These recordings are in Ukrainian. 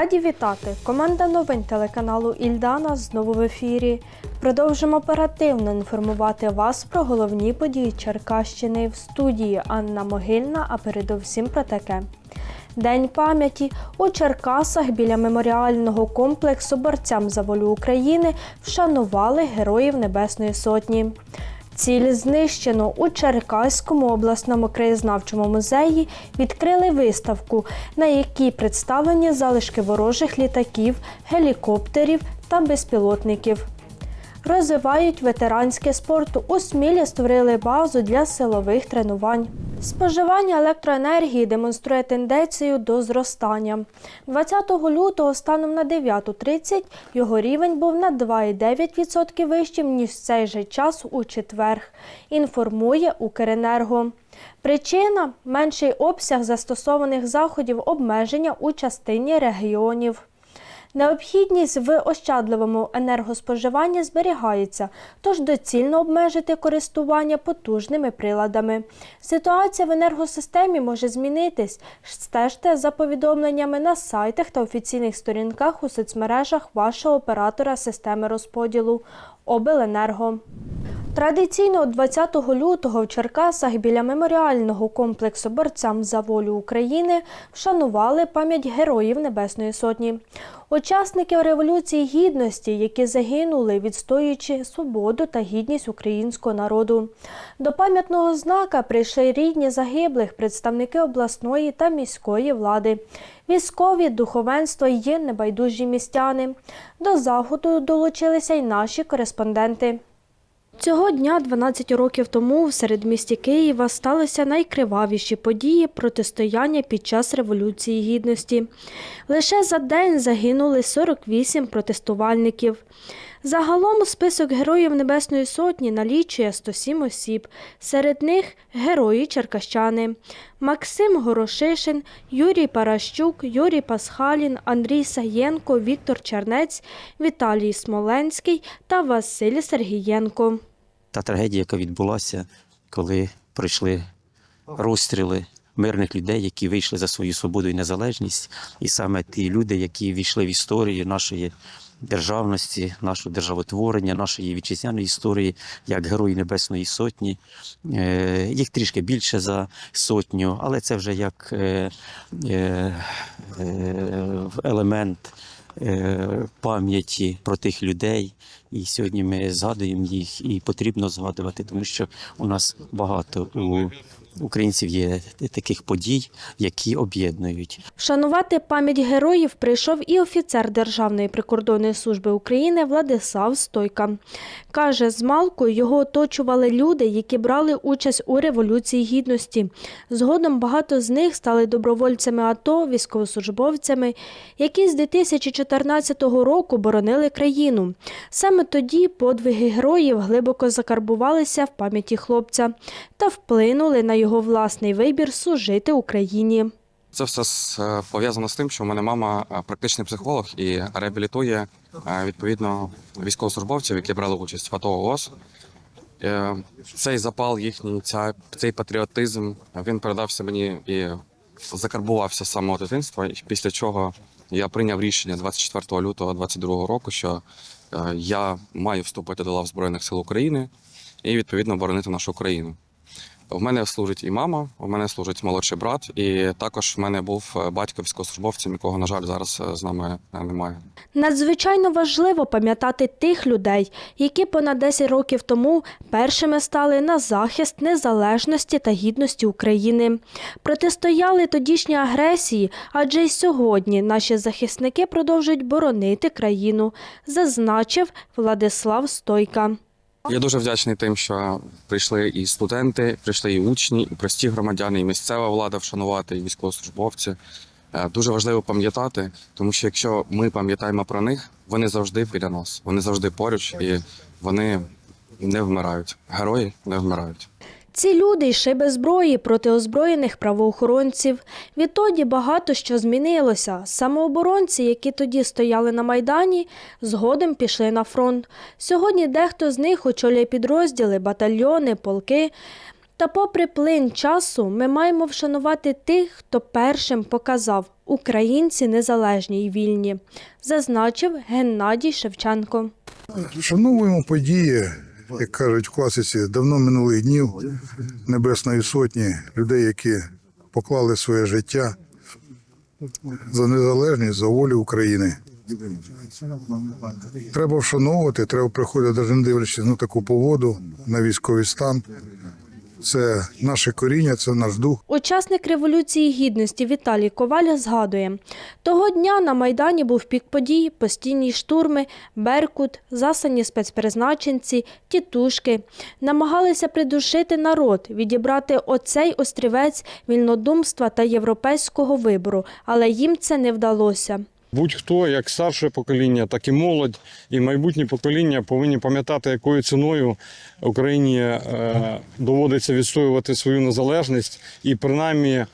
Раді вітати! Команда новин телеканалу Ільдана знову в ефірі. Продовжимо оперативно інформувати вас про головні події Черкащини в студії Анна Могильна, а передовсім про таке. День пам'яті у Черкасах біля меморіального комплексу борцям за волю України вшанували героїв Небесної Сотні. Ціль знищено у Черкаському обласному краєзнавчому музеї відкрили виставку, на якій представлені залишки ворожих літаків, гелікоптерів та безпілотників. Розвивають ветеранський спорт. У Смілі створили базу для силових тренувань. Споживання електроенергії демонструє тенденцію до зростання. 20 лютого станом на 9.30 його рівень був на 2,9% вищим, ніж в цей же час у четверг, інформує Укренерго. Причина менший обсяг застосованих заходів обмеження у частині регіонів. Необхідність в ощадливому енергоспоживанні зберігається, тож доцільно обмежити користування потужними приладами. Ситуація в енергосистемі може змінитись. Стежте за повідомленнями на сайтах та офіційних сторінках у соцмережах вашого оператора системи розподілу Обленерго. Традиційно 20 лютого в Черкасах біля меморіального комплексу борцям за волю України вшанували пам'ять героїв Небесної Сотні. Учасників Революції Гідності, які загинули, відстоюючи свободу та гідність українського народу. До пам'ятного знака прийшли рідні загиблих, представники обласної та міської влади, військові, духовенство і небайдужі містяни. До заходу долучилися й наші кореспонденти. Цього дня, 12 років тому, в середмісті Києва сталися найкривавіші події протистояння під час Революції Гідності. Лише за день загинули 48 протестувальників. Загалом список героїв Небесної Сотні налічує 107 осіб. Серед них герої черкащани Максим Горошишин, Юрій Паращук, Юрій Пасхалін, Андрій Саєнко, Віктор Чернець, Віталій Смоленський та Василь Сергієнко. Та трагедія, яка відбулася, коли пройшли розстріли мирних людей, які вийшли за свою свободу і незалежність, і саме ті люди, які війшли в історію нашої державності, нашого державотворення, нашої вітчизняної історії, як герої Небесної Сотні. Е, Їх трішки більше за сотню, але це вже як е, е, елемент пам'яті про тих людей. І сьогодні ми згадуємо їх, і потрібно згадувати, тому що у нас багато у українців є таких подій, які об'єднують. Вшанувати пам'ять героїв прийшов і офіцер Державної прикордонної служби України Владислав Стойка. Каже, з малку його оточували люди, які брали участь у Революції Гідності. Згодом багато з них стали добровольцями АТО, військовослужбовцями, які з 2014 року боронили країну. Саме тоді подвиги героїв глибоко закарбувалися в пам'яті хлопця та вплинули на його власний вибір служити Україні. Це все е, пов'язано з тим, що в мене мама е, практичний психолог і реабілітує е, відповідно військовослужбовців, які брали участь в АТО ООС. Цей запал їхній, ця, цей патріотизм він передався мені і закарбувався з самого дитинства. Після чого я прийняв рішення 24 лютого 2022 року, що я маю вступити до лав Збройних сил України і відповідно боронити нашу країну. В мене служить і мама, у мене служить молодший брат, і також в мене був е, батько військовослужбовцем, якого, на жаль, зараз е, з нами е, немає. Надзвичайно важливо пам'ятати тих людей, які понад 10 років тому першими стали на захист незалежності та гідності України. Протистояли тодішній агресії, адже й сьогодні наші захисники продовжують боронити країну, зазначив Владислав Стойка. Я дуже вдячний тим, що прийшли і студенти, прийшли і учні, і прості громадяни, і місцева влада вшанувати, і військовослужбовці. Е, Дуже важливо пам'ятати, тому що якщо ми пам'ятаємо про них, вони завжди біля нас, вони завжди поруч і вони не вмирають. Герої не вмирають. Ці люди йшли без зброї проти озброєних правоохоронців. Відтоді багато що змінилося. Самооборонці, які тоді стояли на Майдані, згодом пішли на фронт. Сьогодні дехто з них очолює підрозділи, батальйони, полки. Та попри плин часу, ми маємо вшанувати тих, хто першим показав українці незалежні й вільні, зазначив Геннадій Шевченко. Вшановуємо події, як кажуть в класиці, давно минулих днів Небесної Сотні, людей, які поклали своє життя за незалежність, за волю України. Треба вшановувати, треба приходити, навіть не дивлячись на таку погоду, на військовий стан. Це наше коріння, це наш дух. Учасник Революції Гідності Віталій Коваля згадує, того дня на Майдані був пік подій, постійні штурми, Беркут, засані спецпризначенці, тітушки. Намагалися придушити народ, відібрати оцей острівець вільнодумства та європейського вибору, але їм це не вдалося. Будь-хто, як старше покоління, так і молодь, і майбутнє покоління повинні пам'ятати, якою ціною Україні е, доводиться відстоювати свою незалежність і принаймні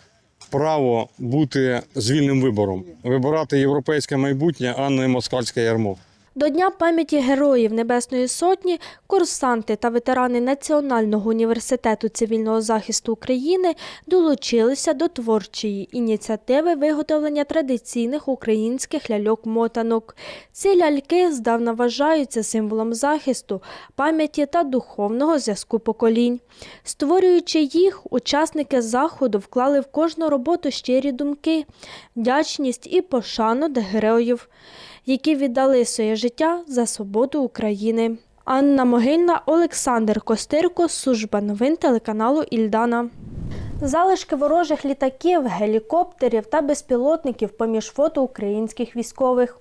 право бути з вільним вибором, вибирати європейське майбутнє, а не москальське ярмо. До Дня пам'яті героїв Небесної Сотні курсанти та ветерани Національного університету цивільного захисту України долучилися до творчої ініціативи виготовлення традиційних українських ляльок-мотанок. Ці ляльки здавна вважаються символом захисту, пам'яті та духовного зв'язку поколінь. Створюючи їх, учасники заходу вклали в кожну роботу щирі думки, вдячність і пошану до героїв які віддали своє життя за свободу України. Анна Могильна, Олександр Костирко, служба новин телеканалу Ільдана. Залишки ворожих літаків, гелікоптерів та безпілотників поміж фото українських військових.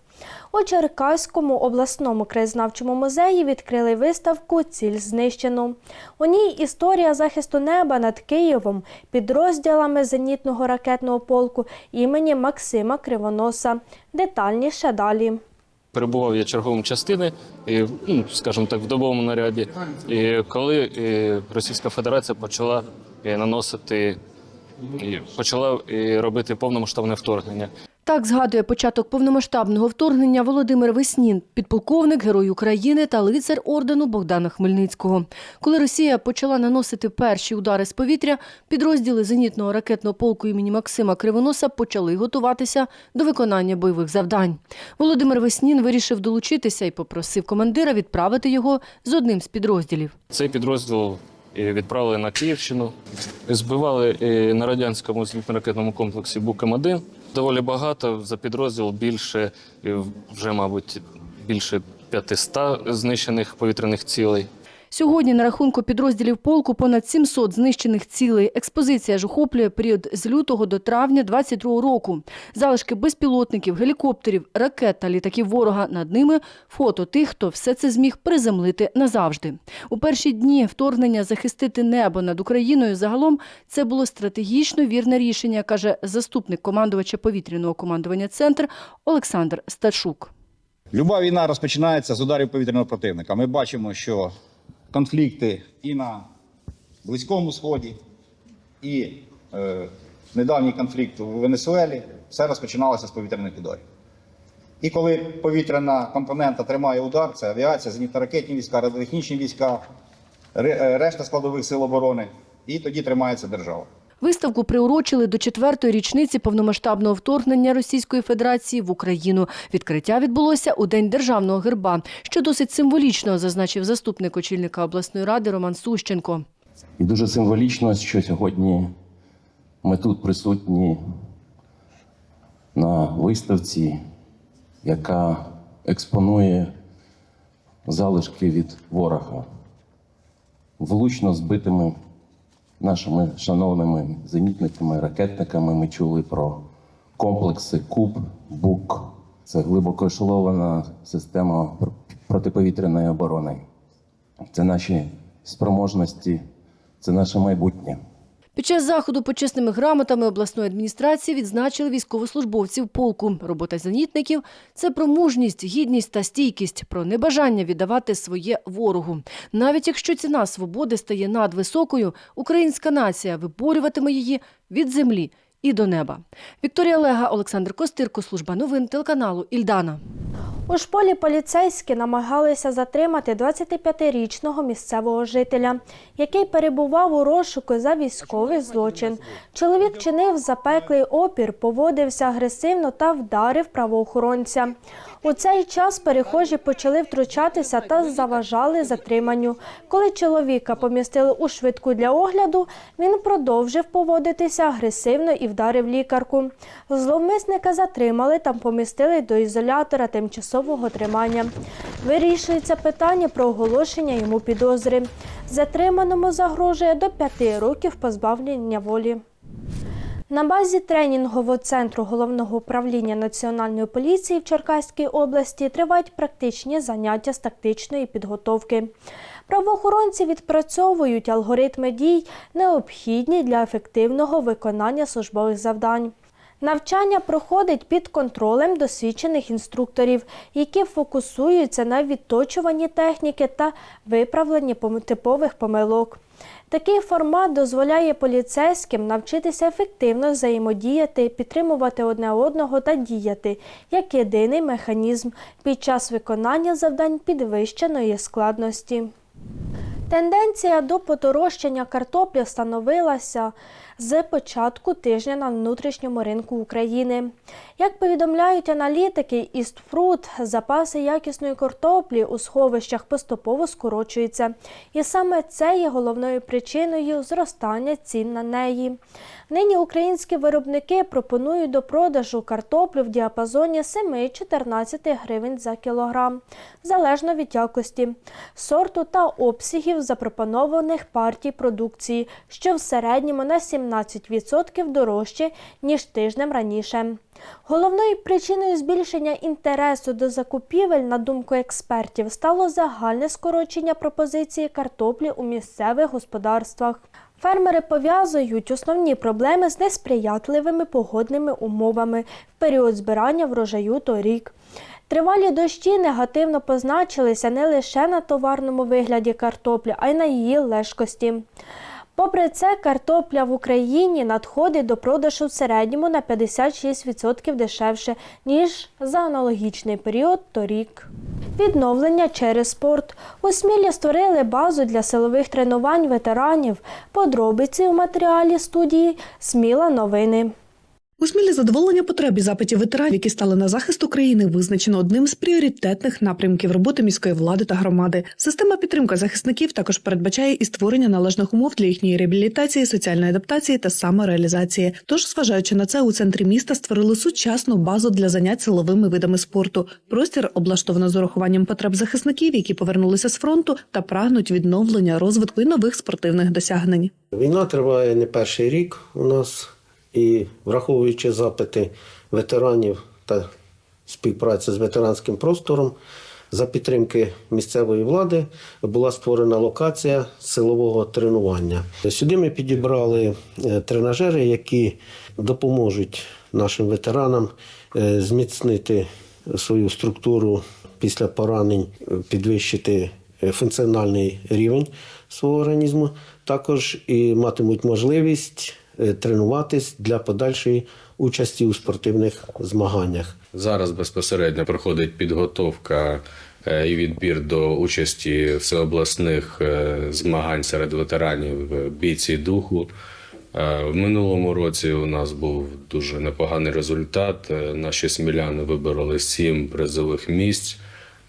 У Черкаському обласному краєзнавчому музеї відкрили виставку Ціль знищено. У ній історія захисту неба над Києвом підрозділами зенітного ракетного полку імені Максима Кривоноса. Детальніше далі. перебував я черговим частини, ну, скажімо так, в добовому наряді. І коли е, Російська Федерація почала е, наносити і почала е, робити повномасштабне вторгнення. Так згадує початок повномасштабного вторгнення Володимир Веснін, підполковник, герой України та лицар ордену Богдана Хмельницького. Коли Росія почала наносити перші удари з повітря, підрозділи зенітного ракетного полку імені Максима Кривоноса почали готуватися до виконання бойових завдань. Володимир Веснін вирішив долучитися і попросив командира відправити його з одним з підрозділів. Цей підрозділ е, відправили на Київщину, збивали е, на радянському зенітно-ракетному комплексі Букам-1. Доволі багато за підрозділ більше, вже, мабуть, більше 500 знищених повітряних цілей. Сьогодні на рахунку підрозділів полку понад 700 знищених цілей. Експозиція ж охоплює період з лютого до травня 22 року. Залишки безпілотників, гелікоптерів, ракет та літаків ворога над ними фото тих, хто все це зміг приземлити назавжди. У перші дні вторгнення захистити небо над Україною загалом це було стратегічно вірне рішення, каже заступник командувача повітряного командування центр Олександр Стачук. Люба війна розпочинається з ударів повітряного противника. Ми бачимо, що конфлікти і на Близькому Сході, і е, недавній конфлікт у Венесуелі, все розпочиналося з повітряних ударів. І коли повітряна компонента тримає удар, це авіація, зенітно-ракетні війська, радіотехнічні війська, е, решта складових сил оборони, і тоді тримається держава. Виставку приурочили до четвертої річниці повномасштабного вторгнення Російської Федерації в Україну. Відкриття відбулося у День державного герба, що досить символічно, зазначив заступник очільника обласної ради Роман Сущенко. І дуже символічно, що сьогодні ми тут присутні на виставці, яка експонує залишки від ворога, влучно збитими нашими шановними зенітниками, ракетниками. Ми чули про комплекси Куб, БУК. Це глибоко ешелована система пр- протиповітряної оборони. Це наші спроможності, це наше майбутнє. Під час заходу почесними грамотами обласної адміністрації відзначили військовослужбовців полку. Робота зенітників – це про мужність, гідність та стійкість, про небажання віддавати своє ворогу. Навіть якщо ціна свободи стає надвисокою, українська нація виборюватиме її від землі і до неба. Вікторія Лега, Олександр Костирко, служба новин телеканалу Ільдана. У шполі поліцейські намагалися затримати 25-річного місцевого жителя, який перебував у розшуку за військовий злочин. Чоловік чинив запеклий опір, поводився агресивно та вдарив правоохоронця. У цей час перехожі почали втручатися та заважали затриманню. Коли чоловіка помістили у швидку для огляду, він продовжив поводитися агресивно і вдарив лікарку. Зловмисника затримали та помістили до ізолятора тимчасового тримання. Вирішується питання про оголошення йому підозри. Затриманому загрожує до п'яти років позбавлення волі. На базі тренінгового центру головного управління Національної поліції в Черкаській області тривають практичні заняття з тактичної підготовки. Правоохоронці відпрацьовують алгоритми дій, необхідні для ефективного виконання службових завдань. Навчання проходить під контролем досвідчених інструкторів, які фокусуються на відточуванні техніки та виправленні типових помилок. Такий формат дозволяє поліцейським навчитися ефективно взаємодіяти, підтримувати одне одного та діяти як єдиний механізм під час виконання завдань підвищеної складності. Тенденція до подорожчання картоплі встановилася з початку тижня на внутрішньому ринку України. Як повідомляють аналітики, Істфрут запаси якісної картоплі у сховищах поступово скорочуються, і саме це є головною причиною зростання цін на неї. Нині українські виробники пропонують до продажу картоплю в діапазоні 7-14 гривень за кілограм, залежно від якості, сорту та обсягів запропонованих партій продукції, що в середньому на 17% дорожче, ніж тижнем раніше. Головною причиною збільшення інтересу до закупівель, на думку експертів, стало загальне скорочення пропозиції картоплі у місцевих господарствах. Фермери пов'язують основні проблеми з несприятливими погодними умовами в період збирання врожаю торік. Тривалі дощі негативно позначилися не лише на товарному вигляді картоплі, а й на її лежкості. Попри це, картопля в Україні надходить до продажу в середньому на 56% дешевше, ніж за аналогічний період торік. Відновлення через спорт. У Смілі створили базу для силових тренувань ветеранів. Подробиці у матеріалі студії Сміла новини. У Смілі задоволення потреб і запитів ветеранів, які стали на захист України, визначено одним з пріоритетних напрямків роботи міської влади та громади. Система підтримки захисників також передбачає і створення належних умов для їхньої реабілітації, соціальної адаптації та самореалізації. Тож, зважаючи на це, у центрі міста створили сучасну базу для занять силовими видами спорту. Простір облаштовано з урахуванням потреб захисників, які повернулися з фронту та прагнуть відновлення розвитку і нових спортивних досягнень. Війна триває не перший рік у нас, і враховуючи запити ветеранів та співпрацю з ветеранським простором, за підтримки місцевої влади була створена локація силового тренування. Сюди ми підібрали е, тренажери, які допоможуть нашим ветеранам е, зміцнити свою структуру після поранень, підвищити функціональний рівень свого організму. Також і матимуть можливість тренуватись для подальшої участі у спортивних змаганнях. Зараз безпосередньо проходить підготовка е, і відбір до участі всеобласних е, змагань серед ветеранів е, бійці духу. Е, В минулому році у нас був дуже непоганий результат. Е, Наші сміляни вибороли сім призових місць.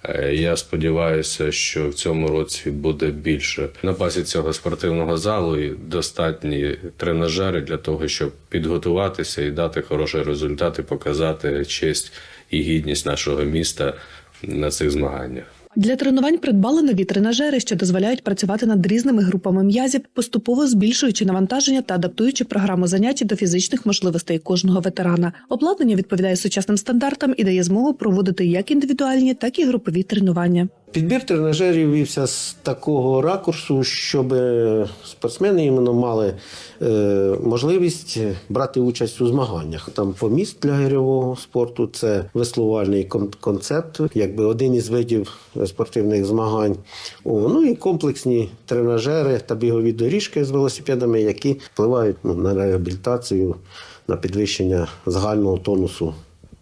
Е, Я сподіваюся, що в цьому році буде більше. На базі цього спортивного залу і достатні тренажери для того, щоб підготуватися і дати хороший результат, і показати честь і гідність нашого міста на цих змаганнях. Для тренувань придбали нові тренажери, що дозволяють працювати над різними групами м'язів, поступово збільшуючи навантаження та адаптуючи програму занять до фізичних можливостей кожного ветерана. Обладнання відповідає сучасним стандартам і дає змогу проводити як індивідуальні, так і групові тренування. Підбір тренажерів вівся з такого ракурсу, щоб спортсмени іменно мали е, можливість брати участь у змаганнях. Там поміст для гирьового спорту це веслувальний концепт, якби один із видів спортивних змагань. О, ну і комплексні тренажери та бігові доріжки з велосипедами, які впливають ну, на реабілітацію, на підвищення загального тонусу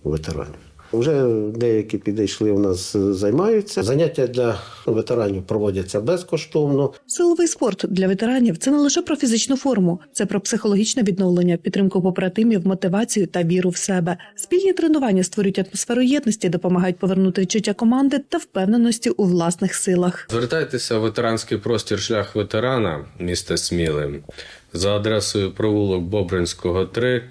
ветеранів. Вже деякі підійшли у нас займаються. Заняття для ветеранів проводяться безкоштовно. Силовий спорт для ветеранів це не лише про фізичну форму, це про психологічне відновлення, підтримку побратимів, мотивацію та віру в себе. Спільні тренування створюють атмосферу єдності, допомагають повернути відчуття команди та впевненості у власних силах. Звертайтеся в ветеранський простір шлях ветерана міста Сміли за адресою провулок Бобринського 3 е,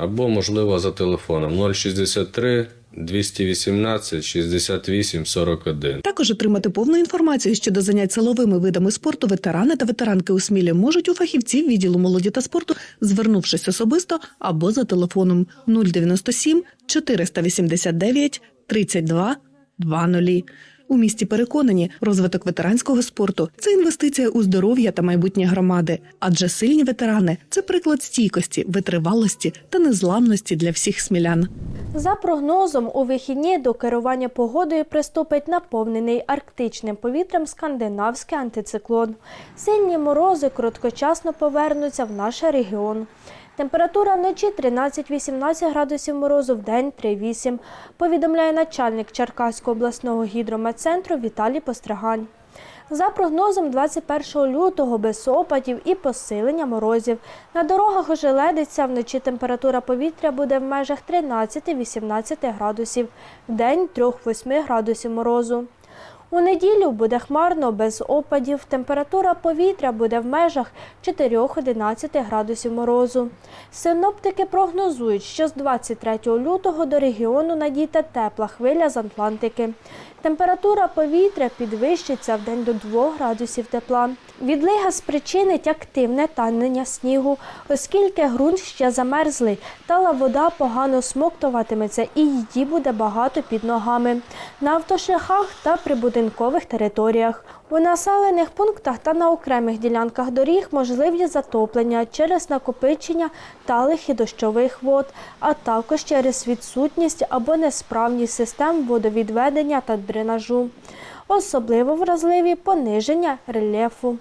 або, можливо, за телефоном 063 218 68 41. Також отримати повну інформацію щодо занять силовими видами спорту ветерани та ветеранки у Смілі можуть у фахівців відділу молоді та спорту, звернувшись особисто або за телефоном 097 489 32 20. У місті переконані, розвиток ветеранського спорту це інвестиція у здоров'я та майбутнє громади, адже сильні ветерани це приклад стійкості, витривалості та незламності для всіх смілян. За прогнозом, у вихідні до керування погодою приступить наповнений арктичним повітрям скандинавський антициклон. Сильні морози короткочасно повернуться в наш регіон. Температура вночі 13-18 градусів морозу, в день 3-8, повідомляє начальник Черкаського обласного гідрометцентру Віталій Постригань. За прогнозом 21 лютого без опадів і посилення морозів. На дорогах ожеледиться, вночі температура повітря буде в межах 13-18 градусів, в день 3-8 градусів морозу. У неділю буде хмарно, без опадів. Температура повітря буде в межах 4-11 градусів морозу. Синоптики прогнозують, що з 23 лютого до регіону надійде тепла хвиля з Атлантики. Температура повітря підвищиться в день до 2 градусів тепла. Відлига спричинить активне танення снігу, оскільки ґрунт ще замерзлий, тала вода погано смоктуватиметься і її буде багато під ногами на автошляхах та прибудинкових територіях. У населених пунктах та на окремих ділянках доріг можливі затоплення через накопичення талих і дощових вод, а також через відсутність або несправність систем водовідведення та дренажу. Особливо вразливі пониження рельєфу.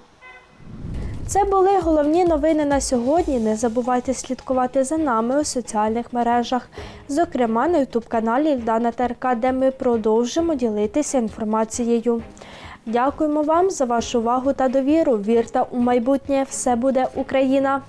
Це були головні новини на сьогодні. Не забувайте слідкувати за нами у соціальних мережах, зокрема на ютуб-каналі Ільдана ТРК, де ми продовжимо ділитися інформацією. Дякуємо вам за вашу увагу та довіру. Вірте у майбутнє. Все буде Україна!